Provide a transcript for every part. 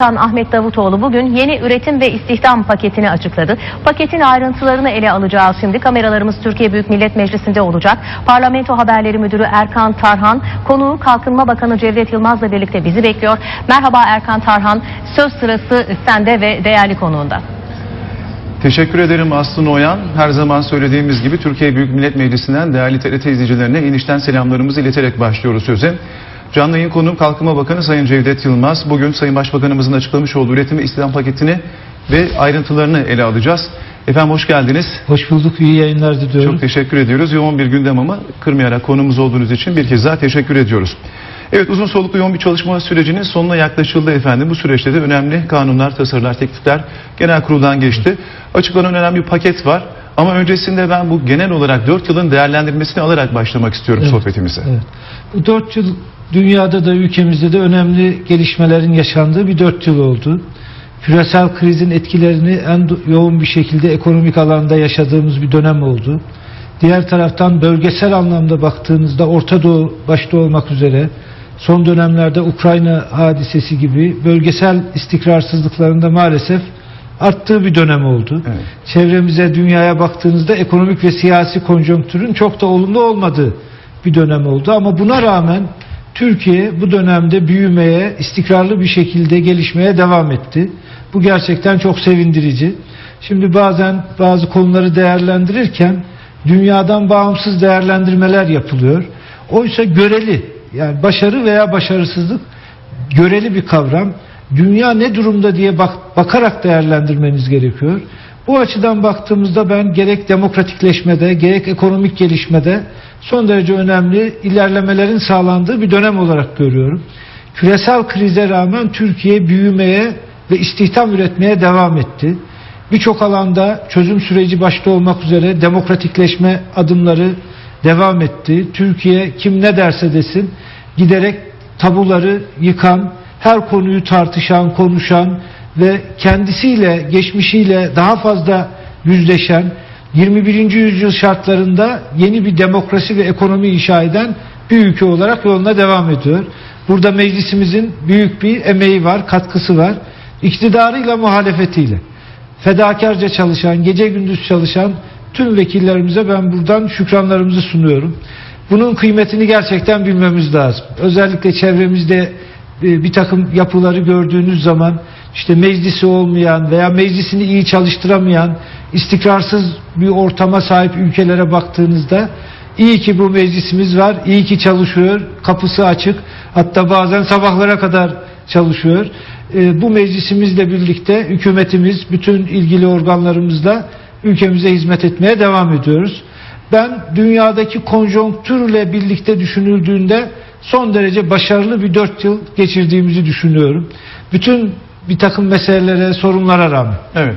Ahmet Davutoğlu bugün yeni üretim ve istihdam paketini açıkladı. Paketin ayrıntılarını ele alacağız şimdi. Kameralarımız Türkiye Büyük Millet Meclisi'nde olacak. Parlamento Haberleri Müdürü Erkan Tarhan, konuğu Kalkınma Bakanı Cevdet Yılmaz'la birlikte bizi bekliyor. Merhaba Erkan Tarhan, söz sırası sende ve değerli konuğunda. Teşekkür ederim Aslı Oyan. Her zaman söylediğimiz gibi Türkiye Büyük Millet Meclisi'nden değerli TRT izleyicilerine inişten selamlarımızı ileterek başlıyoruz söze. Canlı yayın konuğum Kalkınma Bakanı Sayın Cevdet Yılmaz. Bugün Sayın Başbakanımızın açıklamış olduğu üretim istihdam paketini ve ayrıntılarını ele alacağız. Efendim hoş geldiniz. Hoş bulduk, iyi yayınlar diliyorum. Çok teşekkür ediyoruz. Yoğun bir gündem ama kırmayarak konumuz olduğunuz için bir kez daha teşekkür ediyoruz. Evet uzun soluklu yoğun bir çalışma sürecinin sonuna yaklaşıldı efendim. Bu süreçte de önemli kanunlar, tasarılar, teklifler genel kuruldan geçti. Açıklanan önemli bir paket var. Ama öncesinde ben bu genel olarak 4 yılın değerlendirmesini alarak başlamak istiyorum Evet. sohbetimize. Evet. Bu dört yıl dünyada da ülkemizde de önemli gelişmelerin yaşandığı bir dört yıl oldu. Küresel krizin etkilerini en yoğun bir şekilde ekonomik alanda yaşadığımız bir dönem oldu. Diğer taraftan bölgesel anlamda baktığınızda Orta Doğu başta olmak üzere son dönemlerde Ukrayna hadisesi gibi bölgesel istikrarsızlıklarında maalesef arttığı bir dönem oldu. Evet. Çevremize, dünyaya baktığınızda ekonomik ve siyasi konjonktürün çok da olumlu olmadığı bir dönem oldu. Ama buna rağmen Türkiye bu dönemde büyümeye, istikrarlı bir şekilde gelişmeye devam etti. Bu gerçekten çok sevindirici. Şimdi bazen bazı konuları değerlendirirken dünyadan bağımsız değerlendirmeler yapılıyor. Oysa göreli, yani başarı veya başarısızlık göreli bir kavram. Dünya ne durumda diye bak, bakarak değerlendirmeniz gerekiyor. Bu açıdan baktığımızda ben gerek demokratikleşmede gerek ekonomik gelişmede son derece önemli ilerlemelerin sağlandığı bir dönem olarak görüyorum. Küresel krize rağmen Türkiye büyümeye ve istihdam üretmeye devam etti. Birçok alanda çözüm süreci başta olmak üzere demokratikleşme adımları devam etti. Türkiye kim ne derse desin giderek tabuları yıkan, her konuyu tartışan, konuşan ve kendisiyle, geçmişiyle daha fazla yüzleşen, 21. yüzyıl şartlarında yeni bir demokrasi ve ekonomi inşa eden bir ülke olarak yoluna devam ediyor. Burada meclisimizin büyük bir emeği var, katkısı var. İktidarıyla, muhalefetiyle. Fedakarca çalışan, gece gündüz çalışan tüm vekillerimize ben buradan şükranlarımızı sunuyorum. Bunun kıymetini gerçekten bilmemiz lazım. Özellikle çevremizde bir takım yapıları gördüğünüz zaman işte meclisi olmayan veya meclisini iyi çalıştıramayan istikrarsız bir ortama sahip ülkelere baktığınızda iyi ki bu meclisimiz var, iyi ki çalışıyor, kapısı açık, hatta bazen sabahlara kadar çalışıyor. E, bu meclisimizle birlikte hükümetimiz, bütün ilgili organlarımızla ülkemize hizmet etmeye devam ediyoruz. Ben dünyadaki konjonktürle birlikte düşünüldüğünde son derece başarılı bir dört yıl geçirdiğimizi düşünüyorum. Bütün bir takım meselelere, sorunlara rağmen. Evet.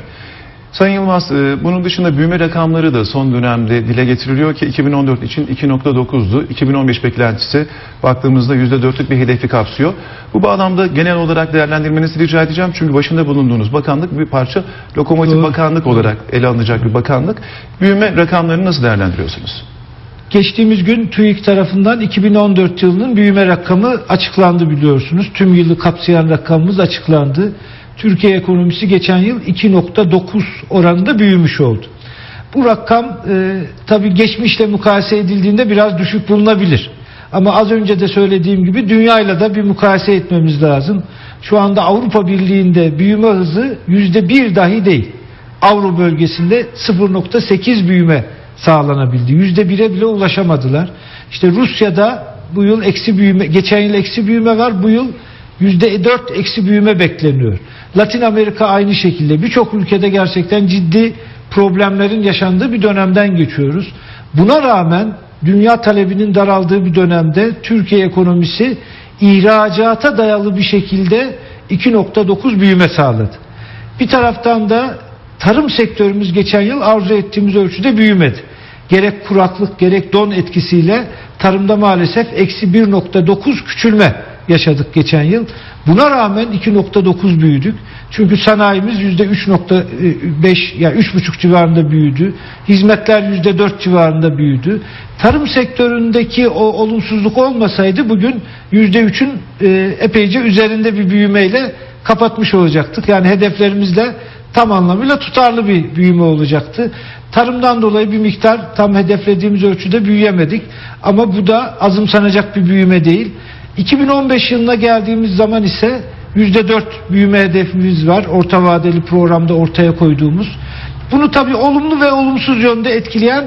Sayın Yılmaz, e, bunun dışında büyüme rakamları da son dönemde dile getiriliyor ki 2014 için 2.9'du. 2015 beklentisi baktığımızda %4'lük bir hedefi kapsıyor. Bu bağlamda genel olarak değerlendirmenizi rica edeceğim. Çünkü başında bulunduğunuz bakanlık bir parça lokomotif bakanlık olarak ele alınacak bir bakanlık. Büyüme rakamlarını nasıl değerlendiriyorsunuz? Geçtiğimiz gün TÜİK tarafından 2014 yılının büyüme rakamı açıklandı biliyorsunuz. Tüm yılı kapsayan rakamımız açıklandı. Türkiye ekonomisi geçen yıl 2.9 oranında büyümüş oldu. Bu rakam e, tabii geçmişle mukayese edildiğinde biraz düşük bulunabilir. Ama az önce de söylediğim gibi dünyayla da bir mukayese etmemiz lazım. Şu anda Avrupa Birliği'nde büyüme hızı yüzde bir dahi değil. Avro bölgesinde 0.8 büyüme sağlanabildi. Yüzde bire bile ulaşamadılar. İşte Rusya'da bu yıl eksi büyüme, geçen yıl eksi büyüme var, bu yıl yüzde dört eksi büyüme bekleniyor. Latin Amerika aynı şekilde birçok ülkede gerçekten ciddi problemlerin yaşandığı bir dönemden geçiyoruz. Buna rağmen dünya talebinin daraldığı bir dönemde Türkiye ekonomisi ihracata dayalı bir şekilde 2.9 büyüme sağladı. Bir taraftan da tarım sektörümüz geçen yıl arzu ettiğimiz ölçüde büyümedi. Gerek kuraklık gerek don etkisiyle tarımda maalesef eksi 1.9 küçülme yaşadık geçen yıl. Buna rağmen 2.9 büyüdük. Çünkü sanayimiz %3.5 yani 3.5 civarında büyüdü. Hizmetler %4 civarında büyüdü. Tarım sektöründeki o olumsuzluk olmasaydı bugün %3'ün e, epeyce üzerinde bir büyümeyle kapatmış olacaktık. Yani hedeflerimizle tam anlamıyla tutarlı bir büyüme olacaktı. Tarımdan dolayı bir miktar tam hedeflediğimiz ölçüde büyüyemedik. Ama bu da azımsanacak bir büyüme değil. 2015 yılına geldiğimiz zaman ise %4 büyüme hedefimiz var. Orta vadeli programda ortaya koyduğumuz. Bunu tabii olumlu ve olumsuz yönde etkileyen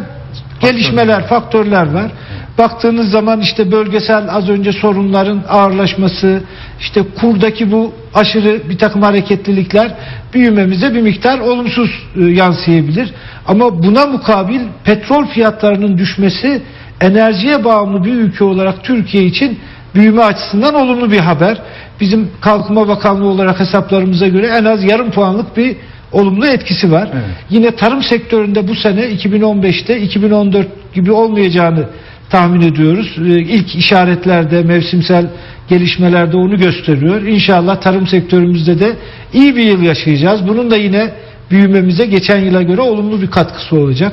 gelişmeler, faktörler var. Baktığınız zaman işte bölgesel az önce sorunların ağırlaşması, işte kurdaki bu aşırı bir takım hareketlilikler büyümemize bir miktar olumsuz e, yansıyabilir. Ama buna mukabil petrol fiyatlarının düşmesi enerjiye bağımlı bir ülke olarak Türkiye için büyüme açısından olumlu bir haber. Bizim Kalkınma Bakanlığı olarak hesaplarımıza göre en az yarım puanlık bir olumlu etkisi var. Evet. Yine tarım sektöründe bu sene 2015'te 2014 gibi olmayacağını tahmin ediyoruz. Ee, İlk işaretlerde, mevsimsel gelişmelerde onu gösteriyor. İnşallah tarım sektörümüzde de iyi bir yıl yaşayacağız. Bunun da yine büyümemize geçen yıla göre olumlu bir katkısı olacak.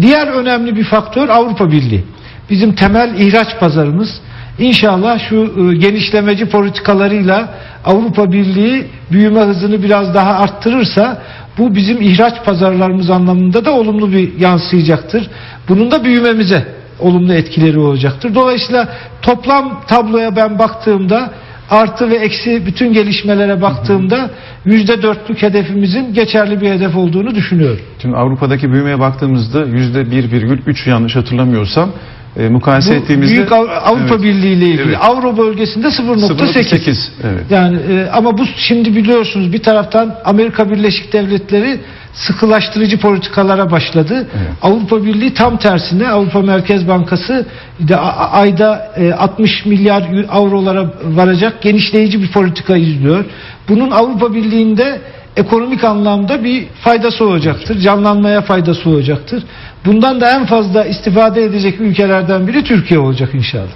Diğer önemli bir faktör Avrupa Birliği. Bizim temel ihraç pazarımız. İnşallah şu e, genişlemeci politikalarıyla Avrupa Birliği büyüme hızını biraz daha arttırırsa bu bizim ihraç pazarlarımız anlamında da olumlu bir yansıyacaktır. Bunun da büyümemize olumlu etkileri olacaktır. Dolayısıyla toplam tabloya ben baktığımda artı ve eksi bütün gelişmelere baktığımda yüzde dörtlük hedefimizin geçerli bir hedef olduğunu düşünüyorum. Şimdi Avrupa'daki büyümeye baktığımızda %1,3 yanlış hatırlamıyorsam e, mukayese Bu ettiğimizde Büyük Av- Avrupa Evet. Birliği ile ilgili. Evet. Avro bölgesinde 0.8. 0.8, evet. Yani e, ama bu şimdi biliyorsunuz bir taraftan Amerika Birleşik Devletleri sıkılaştırıcı politikalara başladı. Evet. Avrupa Birliği tam tersine Avrupa Merkez Bankası de ayda e, 60 milyar avrolara varacak genişleyici bir politika izliyor. Bunun Avrupa Birliği'nde ekonomik anlamda bir faydası olacaktır. Canlanmaya faydası olacaktır. Bundan da en fazla istifade edecek ülkelerden biri Türkiye olacak inşallah.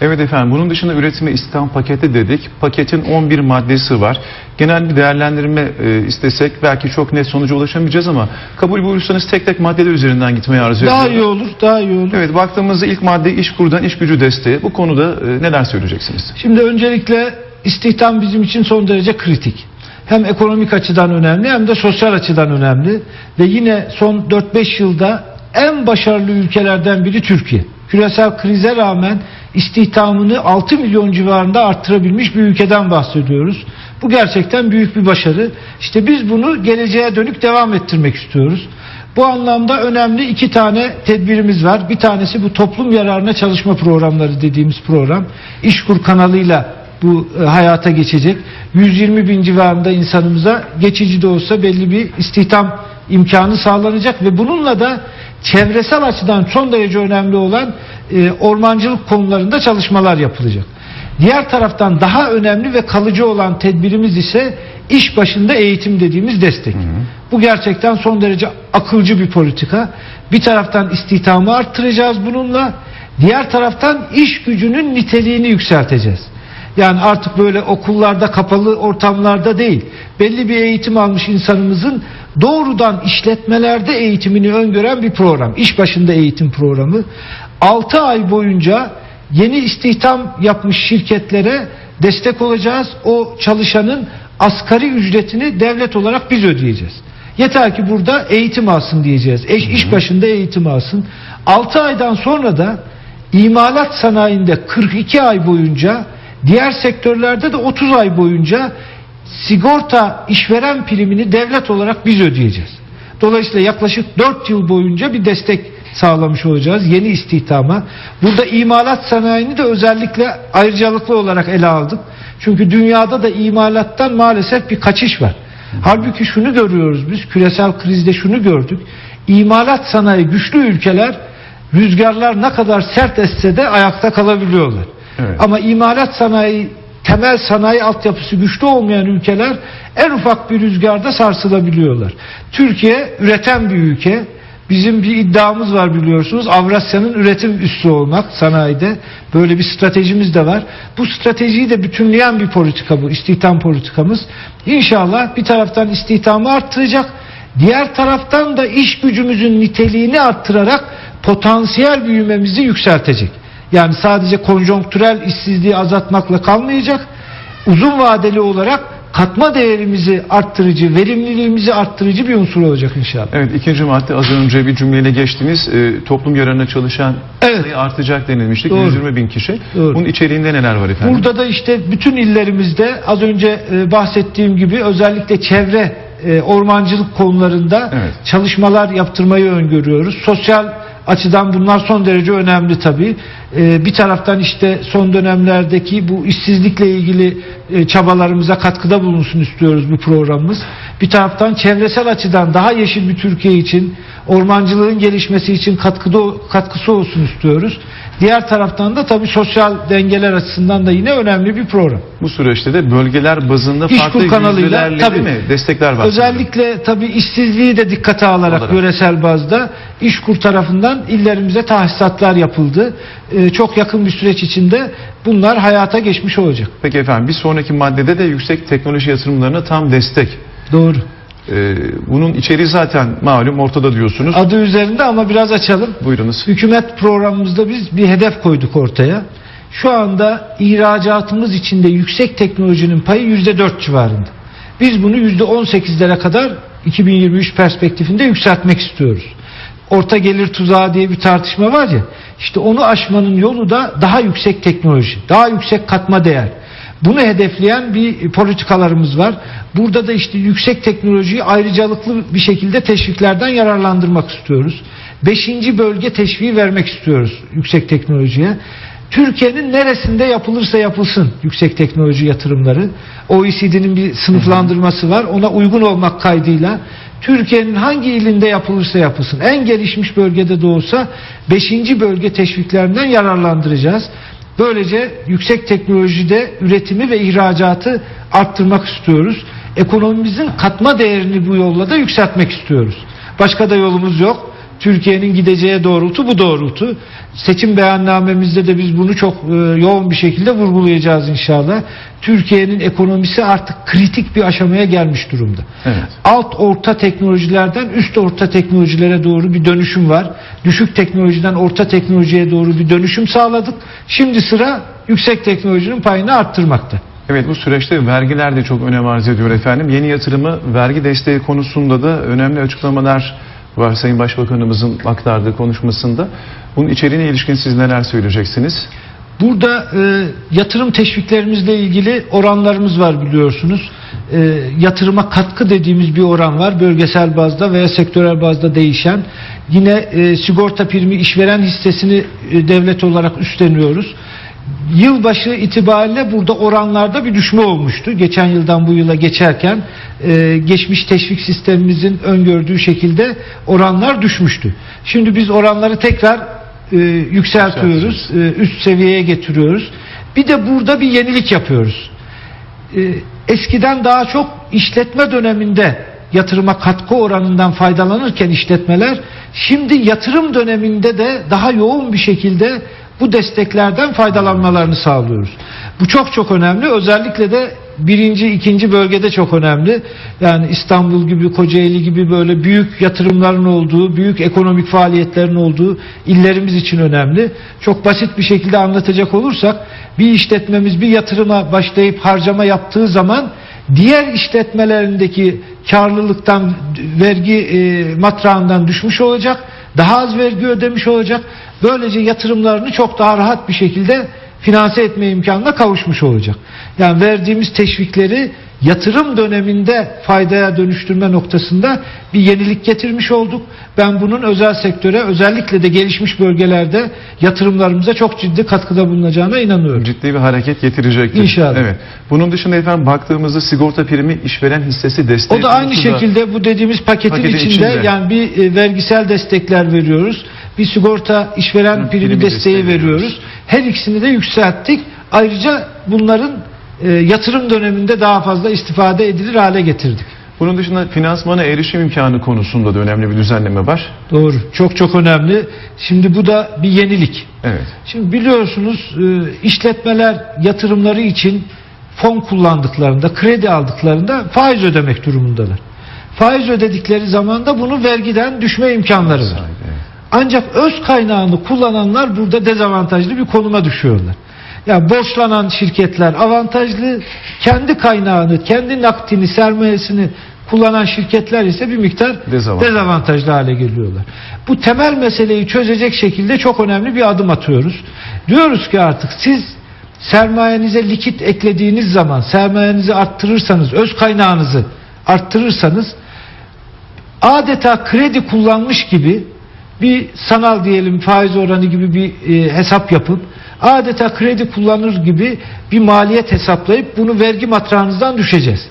Evet efendim bunun dışında üretime istihdam paketi dedik. Paketin 11 maddesi var. Genel bir değerlendirme e, istesek belki çok net sonuca ulaşamayacağız ama kabul buyurursanız tek tek maddeler üzerinden gitmeyi arzu ediyorum. Daha iyi olur, daha iyi olur. Evet baktığımızda ilk madde iş kurdan iş gücü desteği. Bu konuda e, neler söyleyeceksiniz? Şimdi öncelikle istihdam bizim için son derece kritik. Hem ekonomik açıdan önemli hem de sosyal açıdan önemli. Ve yine son 4-5 yılda en başarılı ülkelerden biri Türkiye. Küresel krize rağmen istihdamını 6 milyon civarında arttırabilmiş bir ülkeden bahsediyoruz. Bu gerçekten büyük bir başarı. İşte biz bunu geleceğe dönük devam ettirmek istiyoruz. Bu anlamda önemli iki tane tedbirimiz var. Bir tanesi bu toplum yararına çalışma programları dediğimiz program. İşkur kanalıyla bu e, hayata geçecek. 120 bin civarında insanımıza geçici de olsa belli bir istihdam imkanı sağlanacak ve bununla da çevresel açıdan son derece önemli olan e, ormancılık konularında çalışmalar yapılacak. Diğer taraftan daha önemli ve kalıcı olan tedbirimiz ise iş başında eğitim dediğimiz destek. Bu gerçekten son derece akılcı bir politika. Bir taraftan istihdamı arttıracağız bununla. Diğer taraftan iş gücünün niteliğini yükselteceğiz. Yani artık böyle okullarda kapalı ortamlarda değil. Belli bir eğitim almış insanımızın doğrudan işletmelerde eğitimini öngören bir program. İş başında eğitim programı. 6 ay boyunca yeni istihdam yapmış şirketlere destek olacağız. O çalışanın asgari ücretini devlet olarak biz ödeyeceğiz. Yeter ki burada eğitim alsın diyeceğiz. İş, iş başında eğitim alsın. 6 aydan sonra da imalat sanayinde 42 ay boyunca diğer sektörlerde de 30 ay boyunca sigorta işveren primini devlet olarak biz ödeyeceğiz. Dolayısıyla yaklaşık 4 yıl boyunca bir destek sağlamış olacağız yeni istihdama. Burada imalat sanayini de özellikle ayrıcalıklı olarak ele aldık. Çünkü dünyada da imalattan maalesef bir kaçış var. Halbuki şunu görüyoruz biz küresel krizde şunu gördük. İmalat sanayi güçlü ülkeler rüzgarlar ne kadar sert esse de ayakta kalabiliyorlar. Evet. Ama imalat sanayi temel sanayi altyapısı güçlü olmayan ülkeler en ufak bir rüzgarda sarsılabiliyorlar. Türkiye üreten bir ülke. Bizim bir iddiamız var biliyorsunuz. Avrasya'nın üretim üssü olmak sanayide. Böyle bir stratejimiz de var. Bu stratejiyi de bütünleyen bir politika bu. istihdam politikamız. İnşallah bir taraftan istihdamı arttıracak. Diğer taraftan da iş gücümüzün niteliğini arttırarak potansiyel büyümemizi yükseltecek. Yani sadece konjonktürel işsizliği azaltmakla kalmayacak. Uzun vadeli olarak katma değerimizi arttırıcı, verimliliğimizi arttırıcı bir unsur olacak inşallah. Evet ikinci madde az önce bir cümleyle geçtiniz. Ee, toplum yararına çalışan Evet. sayı artacak denilmiştik. Doğru. 120 bin kişi. Doğru. Bunun içeriğinde neler var efendim? Burada da işte bütün illerimizde az önce e, bahsettiğim gibi özellikle çevre e, ormancılık konularında Evet. çalışmalar yaptırmayı öngörüyoruz. Sosyal açıdan bunlar son derece önemli tabii. E, bir taraftan işte son dönemlerdeki bu işsizlikle ilgili e, çabalarımıza katkıda bulunsun istiyoruz bu programımız. Bir taraftan çevresel açıdan daha yeşil bir Türkiye için ormancılığın gelişmesi için katkıda katkısı olsun istiyoruz. Diğer taraftan da tabii sosyal dengeler açısından da yine önemli bir program. Bu süreçte de bölgeler bazında İşkur farklı kanalıyla, tabii. mi? Destekler var. Özellikle tabii işsizliği de dikkate alarak, Olarak. yöresel bazda İşkur tarafından illerimize tahsisatlar yapıldı. Ee, çok yakın bir süreç içinde bunlar hayata geçmiş olacak. Peki efendim bir sonraki maddede de yüksek teknoloji yatırımlarına tam destek. Doğru. Ee, bunun içeriği zaten malum ortada diyorsunuz. Adı üzerinde ama biraz açalım. Buyurunuz. Hükümet programımızda biz bir hedef koyduk ortaya. Şu anda ihracatımız içinde yüksek teknolojinin payı %4 civarında. Biz bunu %18'lere kadar 2023 perspektifinde yükseltmek istiyoruz. Orta gelir tuzağı diye bir tartışma var ya. İşte onu aşmanın yolu da daha yüksek teknoloji, daha yüksek katma değer. Bunu hedefleyen bir politikalarımız var. Burada da işte yüksek teknolojiyi ayrıcalıklı bir şekilde teşviklerden yararlandırmak istiyoruz. Beşinci bölge teşviği vermek istiyoruz yüksek teknolojiye. Türkiye'nin neresinde yapılırsa yapılsın yüksek teknoloji yatırımları. OECD'nin bir sınıflandırması var. Ona uygun olmak kaydıyla Türkiye'nin hangi ilinde yapılırsa yapılsın en gelişmiş bölgede de olsa 5. bölge teşviklerinden yararlandıracağız. Böylece yüksek teknolojide üretimi ve ihracatı arttırmak istiyoruz. Ekonomimizin katma değerini bu yolla da yükseltmek istiyoruz. Başka da yolumuz yok. Türkiye'nin gideceği doğrultu bu doğrultu. Seçim beyannamemizde de biz bunu çok e, yoğun bir şekilde vurgulayacağız inşallah. Türkiye'nin ekonomisi artık kritik bir aşamaya gelmiş durumda. Evet. Alt orta teknolojilerden üst orta teknolojilere doğru bir dönüşüm var. Düşük teknolojiden orta teknolojiye doğru bir dönüşüm sağladık. Şimdi sıra yüksek teknolojinin payını arttırmakta. Evet bu süreçte vergiler de çok önem arz ediyor efendim. Yeni yatırımı vergi desteği konusunda da önemli açıklamalar var Sayın Başbakanımızın aktardığı konuşmasında. Bunun içeriğine ilişkin siz neler söyleyeceksiniz? Burada e, yatırım teşviklerimizle ilgili oranlarımız var biliyorsunuz. E, yatırıma katkı dediğimiz bir oran var. Bölgesel bazda veya sektörel bazda değişen. Yine e, sigorta primi işveren hissesini e, devlet olarak üstleniyoruz. Yılbaşı itibariyle burada oranlarda bir düşme olmuştu. Geçen yıldan bu yıla geçerken e, geçmiş teşvik sistemimizin öngördüğü şekilde oranlar düşmüştü. Şimdi biz oranları tekrar e, yükseltiyoruz, e, üst seviyeye getiriyoruz. Bir de burada bir yenilik yapıyoruz. E, eskiden daha çok işletme döneminde yatırıma katkı oranından faydalanırken işletmeler şimdi yatırım döneminde de daha yoğun bir şekilde bu desteklerden faydalanmalarını sağlıyoruz. Bu çok çok önemli. Özellikle de birinci, ikinci bölgede çok önemli. Yani İstanbul gibi, Kocaeli gibi böyle büyük yatırımların olduğu, büyük ekonomik faaliyetlerin olduğu illerimiz için önemli. Çok basit bir şekilde anlatacak olursak bir işletmemiz bir yatırıma başlayıp harcama yaptığı zaman diğer işletmelerindeki karlılıktan vergi e, matrağından düşmüş olacak. Daha az vergi ödemiş olacak. Böylece yatırımlarını çok daha rahat bir şekilde finanse etme imkanına kavuşmuş olacak. Yani verdiğimiz teşvikleri yatırım döneminde faydaya dönüştürme noktasında bir yenilik getirmiş olduk. Ben bunun özel sektöre özellikle de gelişmiş bölgelerde yatırımlarımıza çok ciddi katkıda bulunacağına inanıyorum. Ciddi bir hareket getirecektir. İnşallah. Evet. Bunun dışında efendim baktığımızda sigorta primi işveren hissesi desteği O da aynı şekilde bu dediğimiz paketin, Paketin içinde, içinde. yani bir e, vergisel destekler veriyoruz. Bir sigorta işveren Hı, primi, primi desteği desteği veriyoruz. veriyoruz. Her ikisini de yükselttik. Ayrıca bunların e, yatırım döneminde daha fazla istifade edilir hale getirdik. Bunun dışında finansmana erişim imkanı konusunda da önemli bir düzenleme var. Doğru. Çok çok önemli. Şimdi bu da bir yenilik. Evet. Şimdi biliyorsunuz e, işletmeler yatırımları için fon kullandıklarında, kredi aldıklarında faiz ödemek durumundalar. Faiz ödedikleri zaman da bunu vergiden düşme imkanları var. Ancak öz kaynağını kullananlar burada dezavantajlı bir konuma düşüyorlar. Yani borçlanan şirketler avantajlı, kendi kaynağını, kendi nakdini, sermayesini kullanan şirketler ise bir miktar Dezavantaj. dezavantajlı hale geliyorlar. Bu temel meseleyi çözecek şekilde çok önemli bir adım atıyoruz. Diyoruz ki artık siz sermayenize likit eklediğiniz zaman, sermayenizi arttırırsanız, öz kaynağınızı arttırırsanız adeta kredi kullanmış gibi bir sanal diyelim faiz oranı gibi bir e, hesap yapıp adeta kredi kullanır gibi bir maliyet hesaplayıp bunu vergi matrağınızdan düşeceğiz.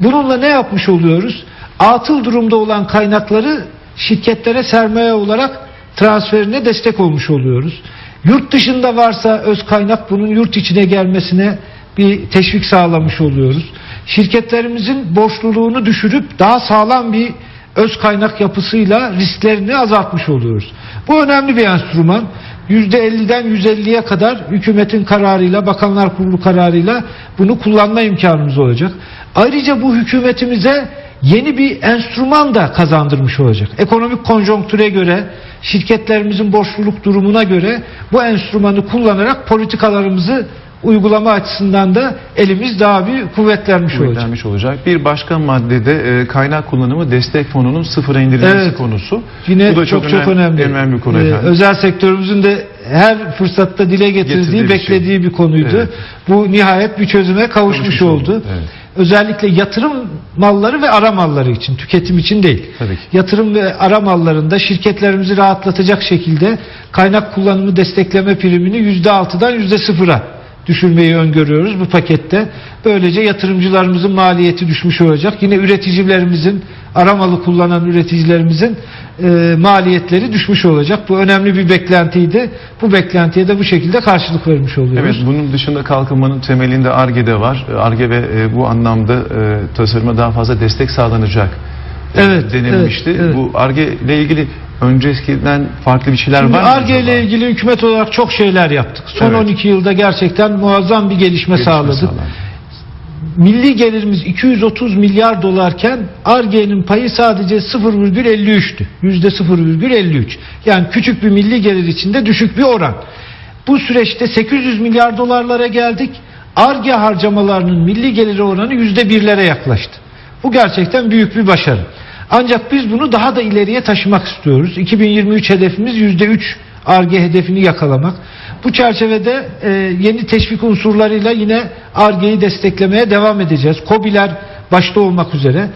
Bununla ne yapmış oluyoruz? Atıl durumda olan kaynakları şirketlere sermaye olarak transferine destek olmuş oluyoruz. Yurt dışında varsa öz kaynak bunun yurt içine gelmesine bir teşvik sağlamış oluyoruz. Şirketlerimizin borçluluğunu düşürüp daha sağlam bir öz kaynak yapısıyla risklerini azaltmış oluyoruz. Bu önemli bir enstrüman. %50'den %150'ye kadar hükümetin kararıyla, bakanlar kurulu kararıyla bunu kullanma imkanımız olacak. Ayrıca bu hükümetimize yeni bir enstrüman da kazandırmış olacak. Ekonomik konjonktüre göre, şirketlerimizin borçluluk durumuna göre bu enstrümanı kullanarak politikalarımızı uygulama açısından da elimiz daha bir kuvvetlenmiş olacak. kuvvetlenmiş olacak. Bir başka maddede e, kaynak kullanımı destek fonunun sıfıra indirilmesi Evet. konusu. Yine Bu da çok çok, önem- önemli. önemli bir konu Ee, efendim. özel sektörümüzün de her fırsatta dile getirdiği, Getirdiği bir şey. beklediği bir konuydu. Evet. Bu nihayet bir çözüme kavuşmuş, Kavuşmuş oldu. oldu, evet. Özellikle yatırım malları ve ara malları için, tüketim için değil. Tabii ki. Yatırım ve ara mallarında şirketlerimizi rahatlatacak şekilde kaynak kullanımı destekleme primini %6'dan %0'a düşürmeyi öngörüyoruz bu pakette. Böylece yatırımcılarımızın maliyeti düşmüş olacak. Yine üreticilerimizin, aramalı kullanan üreticilerimizin e, maliyetleri düşmüş olacak. Bu önemli bir beklentiydi. Bu beklentiye de bu şekilde karşılık vermiş Evet, oluyoruz. bunun dışında kalkınmanın temelinde ARGE'de var. ARGE ve e, bu anlamda e, tasarıma daha fazla destek sağlanacak e, Evet, denilmişti. evet, evet. Bu ARGE ile ilgili öncesinden farklı bir şeyler var mı? ARGE ile ilgili hükümet olarak çok şeyler yaptık. Son Evet. 12 yılda gerçekten muazzam bir gelişme, Gelişme sağladık. sağlandı. Milli gelirimiz 230 milyar dolarken ARGE'nin payı sadece 0,53'tü. %0,53. Yani küçük bir milli gelir içinde düşük bir oran. Bu süreçte 800 milyar dolarlara geldik. ARGE harcamalarının milli geliri oranı %1'lere yaklaştı. Bu gerçekten büyük bir başarı. Ancak biz bunu daha da ileriye taşımak istiyoruz. 2023 hedefimiz %3 ARGE hedefini yakalamak. Bu çerçevede e, yeni teşvik unsurlarıyla yine ARGE'yi desteklemeye devam edeceğiz. KOBİ'ler başta olmak üzere.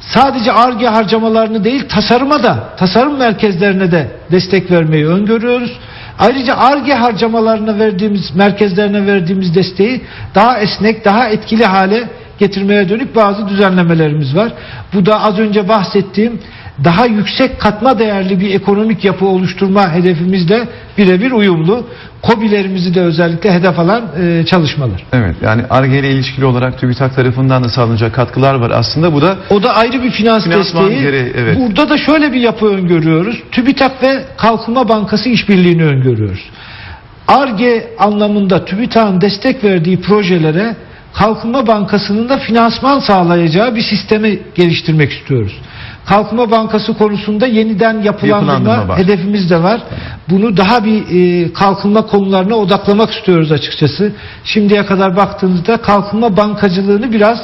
Sadece ARGE harcamalarını değil tasarıma da, tasarım merkezlerine de destek vermeyi öngörüyoruz. Ayrıca ARGE harcamalarına verdiğimiz, merkezlerine verdiğimiz desteği daha esnek, daha etkili hale getirmeye dönük bazı düzenlemelerimiz var. Bu da az önce bahsettiğim daha yüksek katma değerli bir ekonomik yapı oluşturma hedefimizle birebir uyumlu. KOBİ'lerimizi de özellikle hedef alan e, çalışmalar. Evet yani ARGE ile ilişkili olarak TÜBİTAK tarafından da sağlanacak katkılar var. Aslında bu da O da ayrı bir finans desteği. gereği, evet. Burada da şöyle bir yapı öngörüyoruz. TÜBİTAK ve Kalkınma Bankası işbirliğini öngörüyoruz. ARGE anlamında TÜBİTAK'ın destek verdiği projelere Kalkınma Bankası'nın da finansman sağlayacağı bir sistemi geliştirmek istiyoruz. Kalkınma Bankası konusunda yeniden yapılandırma, hedefimiz de var. Bunu daha bir e, kalkınma konularına odaklamak istiyoruz açıkçası. Şimdiye kadar baktığınızda kalkınma bankacılığını biraz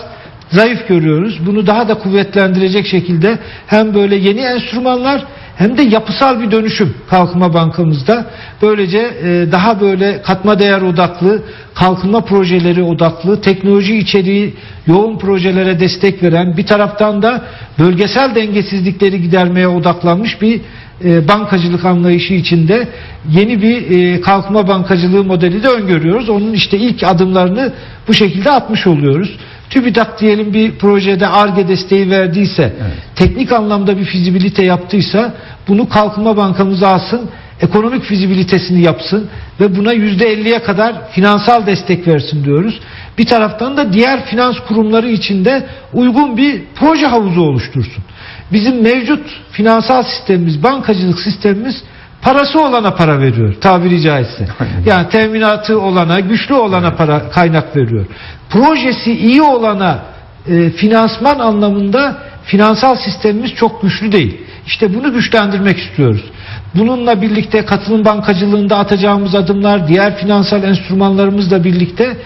zayıf görüyoruz. Bunu daha da kuvvetlendirecek şekilde hem böyle yeni enstrümanlar hem de yapısal bir dönüşüm kalkınma bankamızda. Böylece e, daha böyle katma değer odaklı, kalkınma projeleri odaklı, teknoloji içeriği yoğun projelere destek veren, bir taraftan da bölgesel dengesizlikleri gidermeye odaklanmış bir e, bankacılık anlayışı içinde yeni bir e, kalkınma bankacılığı modeli de öngörüyoruz. Onun işte ilk adımlarını bu şekilde atmış oluyoruz. TÜBİTAK diyelim bir projede ARGE desteği verdiyse, teknik anlamda bir fizibilite yaptıysa bunu Kalkınma Bankamız alsın, ekonomik fizibilitesini yapsın ve buna %50'ye kadar finansal destek versin diyoruz. Bir taraftan da diğer finans kurumları içinde uygun bir proje havuzu oluştursun. Bizim mevcut finansal sistemimiz, bankacılık sistemimiz parası olana para veriyor tabiri caizse. Yani teminatı olana, güçlü olana para kaynak veriyor. Projesi iyi olana e, finansman anlamında finansal sistemimiz çok güçlü değil. İşte bunu güçlendirmek istiyoruz. Bununla birlikte katılım bankacılığında atacağımız adımlar, diğer finansal enstrümanlarımızla birlikte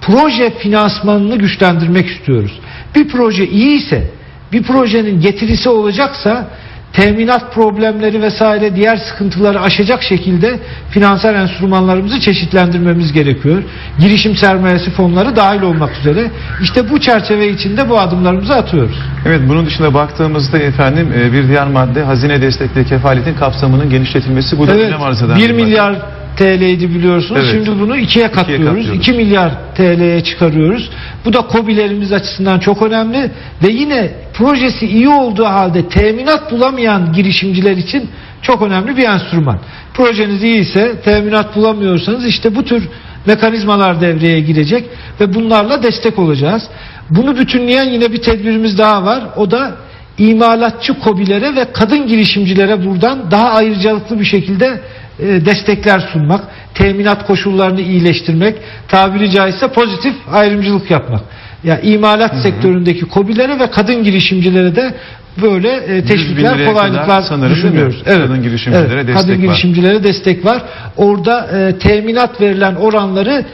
proje finansmanını güçlendirmek istiyoruz. Bir proje iyi ise, bir projenin getirisi olacaksa teminat problemleri vesaire diğer sıkıntıları aşacak şekilde finansal enstrümanlarımızı çeşitlendirmemiz gerekiyor. Girişim sermayesi fonları dahil olmak üzere. İşte bu çerçeve içinde bu adımlarımızı atıyoruz. Evet bunun dışında baktığımızda efendim e, bir diğer madde hazine destekli kefaletin kapsamının genişletilmesi. Bu da Evet, önem arz eden 1 bir madde. TL'ydi biliyorsunuz. Evet. Şimdi bunu ikiye katlıyoruz. katlıyoruz. 2 milyar TL'ye çıkarıyoruz. Bu da KOBİ'lerimiz açısından çok önemli ve yine projesi iyi olduğu halde teminat bulamayan girişimciler için çok önemli bir enstrüman. Projeniz iyi ise teminat bulamıyorsanız işte bu tür mekanizmalar devreye girecek ve bunlarla destek olacağız. Bunu bütünleyen yine bir tedbirimiz daha var. O da imalatçı kobilere ve kadın girişimcilere buradan daha ayrıcalıklı bir şekilde destekler sunmak, teminat koşullarını iyileştirmek, tabiri caizse pozitif ayrımcılık yapmak. Ya imalat sektöründeki kobilere ve kadın girişimcilere de böyle e, 100 bin teşvikler, kolaylıklar sanırım düşünüyoruz. Kadın girişimcilere destek kadın var. girişimcilere destek var. Orada e, teminat verilen oranları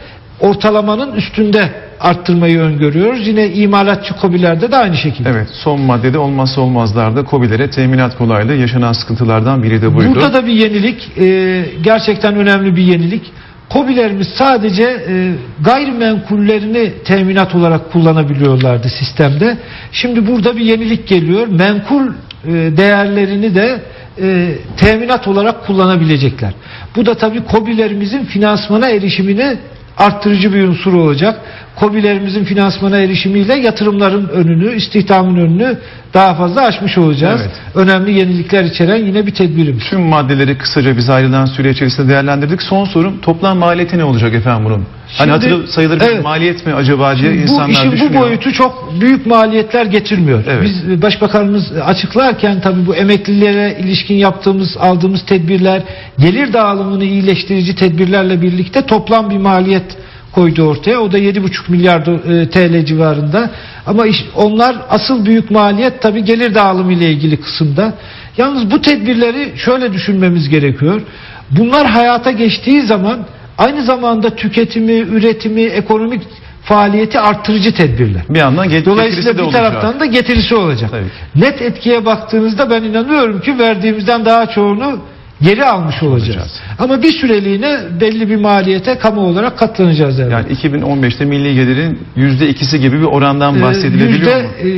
ortalamanın üstünde arttırmayı öngörüyoruz. Yine imalatçı kobilerde de aynı şekilde. Evet son maddede olmazsa olmazlarda COBİ'lere teminat kolaylığı yaşanan sıkıntılardan biri de buydu. Burada da bir yenilik, e, gerçekten önemli bir yenilik. KOBİ'lerimiz sadece e, gayrimenkullerini teminat olarak kullanabiliyorlardı sistemde. Şimdi burada bir yenilik geliyor. Menkul e, değerlerini de e, teminat olarak kullanabilecekler. Bu da tabii KOBİ'lerimizin finansmana erişimini arttırıcı bir unsur olacak. KOBİ'lerimizin finansmana erişimiyle yatırımların önünü, istihdamın önünü daha fazla aşmış olacağız. Evet. Önemli yenilikler içeren yine bir tedbirimiz. Tüm maddeleri kısaca biz ayrılan süre içerisinde değerlendirdik. Son sorum toplam maliyeti ne olacak efendim bunun? Hani hatırı sayılır bir evet. maliyet mi acaba diye bu insanlar işin düşünüyor. bu boyutu çok büyük maliyetler getirmiyor. Evet. Biz e, başbakanımız açıklarken tabii bu emeklilere ilişkin yaptığımız aldığımız tedbirler gelir dağılımını iyileştirici tedbirlerle birlikte toplam bir maliyet koydu ortaya. O da 7,5 milyar e, TL civarında. Ama iş, onlar asıl büyük maliyet tabii gelir dağılımı ile ilgili kısımda. Yalnız bu tedbirleri şöyle düşünmemiz gerekiyor. Bunlar hayata geçtiği zaman aynı zamanda tüketimi, üretimi, ekonomik faaliyeti arttırıcı tedbirler. Bir yandan get- Dolayısıyla bir olacak. taraftan da getirisi olacak. Tabii. Net etkiye baktığınızda ben inanıyorum ki verdiğimizden daha çoğunu geri almış olacağız. Olacağız. Ama bir süreliğine belli bir maliyete kamu olarak katlanacağız herhalde. Yani 2015'te milli gelirin yüzde ikisi gibi bir orandan Ee, bahsedilebiliyor yüzde, mu? e,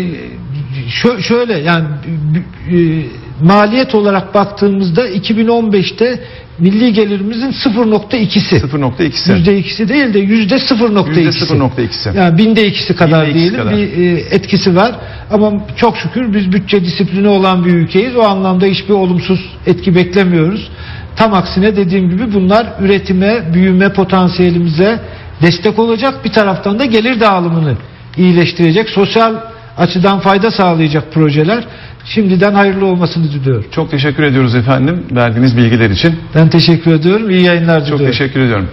şö- şöyle yani e, maliyet olarak baktığımızda 2015'te milli gelirimizin 0.2'si. 0.2'si. Yüzde ikisi değil de yüzde 0.2'si. Yüzde 0.2'si. Yani binde ikisi kadar Binde diyelim kadar. bir e, etkisi var. Ama çok şükür biz bütçe disiplini olan bir ülkeyiz. O anlamda hiçbir olumsuz etki beklemiyoruz. Tam aksine dediğim gibi bunlar üretime, büyüme potansiyelimize destek olacak. Bir taraftan da gelir dağılımını iyileştirecek, sosyal açıdan fayda sağlayacak projeler. Şimdiden hayırlı olmasını diliyorum. Çok teşekkür ediyoruz efendim verdiğiniz bilgiler için. Ben teşekkür ediyorum. İyi yayınlar Çok diliyorum. teşekkür ediyorum.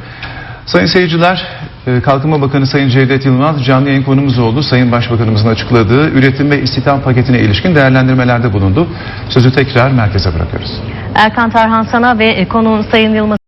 Sayın seyirciler, e, Kalkınma Bakanı Sayın Cevdet Yılmaz canlı yayın konumuz oldu. Sayın Başbakanımızın açıkladığı üretim ve istihdam paketine ilişkin değerlendirmelerde bulundu. Sözü tekrar merkeze bırakıyoruz. Erkan Tarhan sana ve konuğun Sayın Yılmaz